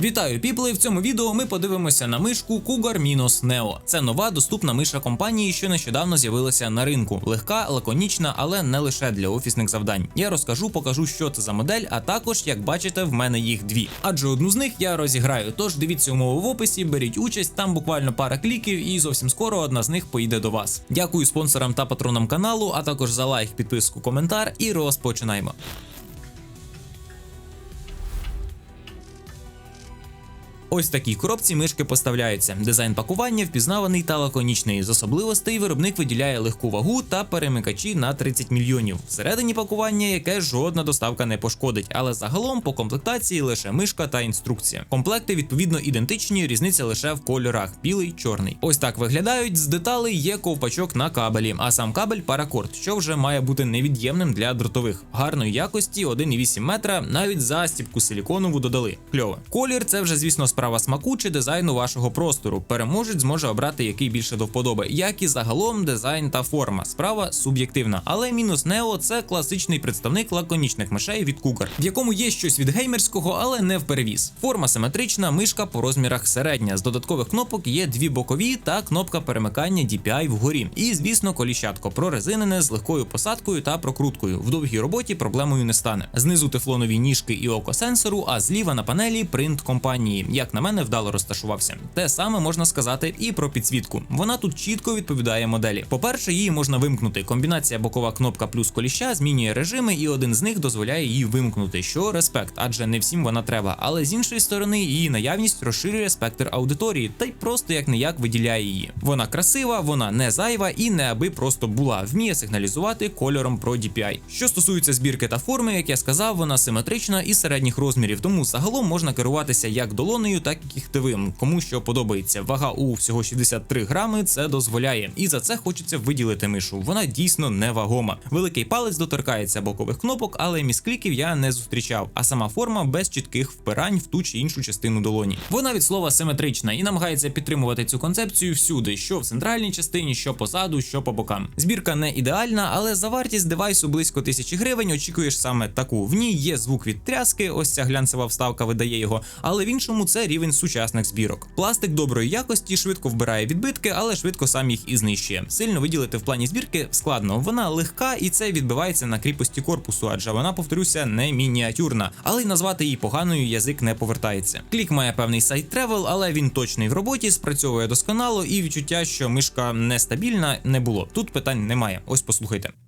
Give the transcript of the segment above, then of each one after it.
Вітаю, піпли! В цьому відео ми подивимося на мишку Cougar Minus Neo. Це нова доступна миша компанії, що нещодавно з'явилася на ринку. Легка, лаконічна, але не лише для офісних завдань. Я розкажу, покажу, що це за модель, а також, як бачите, в мене їх дві. Адже одну з них я розіграю. Тож дивіться умови в описі, беріть участь, там буквально пара кліків, і зовсім скоро одна з них поїде до вас. Дякую спонсорам та патронам каналу, а також за лайк, підписку, коментар. І розпочинаємо. Ось такій коробці мишки поставляються. Дизайн пакування впізнаваний та лаконічний. З особливостей виробник виділяє легку вагу та перемикачі на 30 мільйонів. Всередині пакування, яке жодна доставка не пошкодить, але загалом по комплектації лише мишка та інструкція. Комплекти відповідно ідентичні, різниця лише в кольорах білий, чорний. Ось так виглядають. З деталей є ковпачок на кабелі, а сам кабель паракорд, що вже має бути невід'ємним для дротових. Гарної якості 1,8 метра, навіть застібку силіконову додали. Кльово. Колір це вже, звісно, справа смаку чи дизайну вашого простору. Переможець зможе обрати який більше до вподоби, як і загалом дизайн та форма. Справа суб'єктивна. Але мінус Neo – це класичний представник лаконічних мишей від Cougar, в якому є щось від геймерського, але не вперевіз. Форма симетрична, мишка по розмірах середня. З додаткових кнопок є дві бокові та кнопка перемикання DPI вгорі. І, звісно, коліщатко прорезинене з легкою посадкою та прокруткою. В довгій роботі проблемою не стане. Знизу тефлонові ніжки і око сенсору, а зліва на панелі принт компанії. Як на мене, вдало розташувався. Те саме можна сказати і про підсвітку. Вона тут чітко відповідає моделі. По-перше, її можна вимкнути. Комбінація бокова кнопка плюс коліща змінює режими, і один з них дозволяє її вимкнути, що респект, адже не всім вона треба. Але з іншої сторони, її наявність розширює спектр аудиторії, та й просто як не як виділяє її. Вона красива, вона не зайва і не аби просто була. Вміє сигналізувати кольором про DPI. Що стосується збірки та форми, як я сказав, вона симетрична і середніх розмірів, тому загалом можна керуватися як долонею, так і кіхтевим. Кому що подобається. Вага у всього 63 грами це дозволяє. І за це хочеться виділити мишу. Вона дійсно невагома. Великий палець доторкається бокових кнопок, але міскліків я не зустрічав. А сама форма без чітких впирань в ту чи іншу частину долоні. Вона від слова симетрична і намагається підтримувати цю концепцію всюди, що в центральній частині, що позаду, що по бокам. Збірка не ідеальна, але за вартість девайсу близько тисячі гривень очікуєш саме таку. В ній є звук від тряски, ось ця глянцева вставка видає його, але в іншому це рівень сучасних збірок. Пластик доброї якості швидко вбирає відбитки, але швидко сам їх і знищує. Сильно виділити в плані збірки складно. Вона легка і це відбивається на кріпості корпусу, адже вона, повторюся, не мініатюрна, але й назвати її поганою язик не повертається. Клік має певний сайт тревел, але він точний в роботі, спрацьовує досконало, і відчуття, що мишка нестабільна, не було. Тут питань немає. Ось послухайте.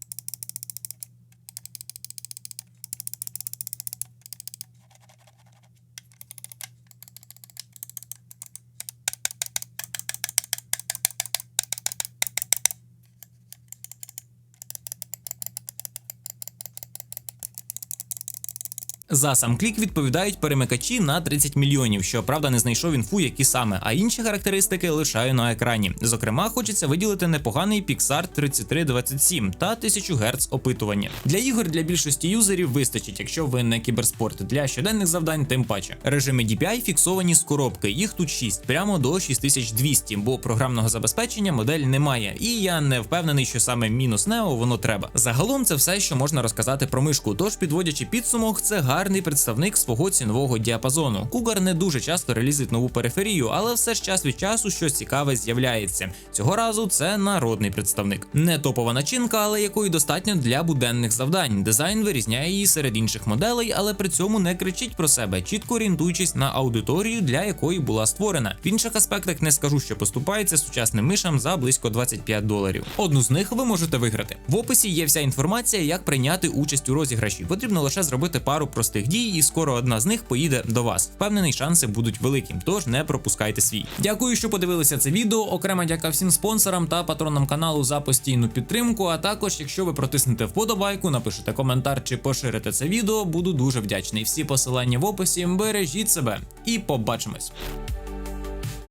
За сам клік відповідають перемикачі на 30 мільйонів. Щоправда, не знайшов інфу, які саме, а інші характеристики лишаю на екрані. Зокрема, хочеться виділити непоганий Pixar 3327 та 1000 Гц опитування. Для ігор для більшості юзерів вистачить, якщо ви не кіберспорт. Для щоденних завдань, тим паче. Режими DPI фіксовані з коробки. Їх тут 6, прямо до 6200, бо програмного забезпечення модель немає. І я не впевнений, що саме мінус Neo воно треба. Загалом це все, що можна розказати про мишку. Тож, підводячи підсумок, це гарний представник свого цінового діапазону. Cougar не дуже часто релізить нову периферію, але все ж час від часу щось цікаве з'являється. Цього разу це народний представник. Не топова начинка, але якої достатньо для буденних завдань. Дизайн вирізняє її серед інших моделей, але при цьому не кричить про себе, чітко орієнтуючись на аудиторію, для якої була створена. В інших аспектах не скажу, що поступається сучасним мишам за близько 25 доларів. Одну з них ви можете виграти. В описі є вся інформація, як прийняти участь у розіграші. Потрібно лише зробити пару простих дій, і скоро одна з них поїде до вас. Впевнений, шанси будуть великим, тож не пропускайте свій. Дякую, що подивилися це відео. Окрема дяка всім спонсорам та патронам каналу за постійну підтримку. А також, якщо ви протиснете вподобайку, напишете коментар чи поширите це відео, буду дуже вдячний. Всі посилання в описі. Бережіть себе і побачимось.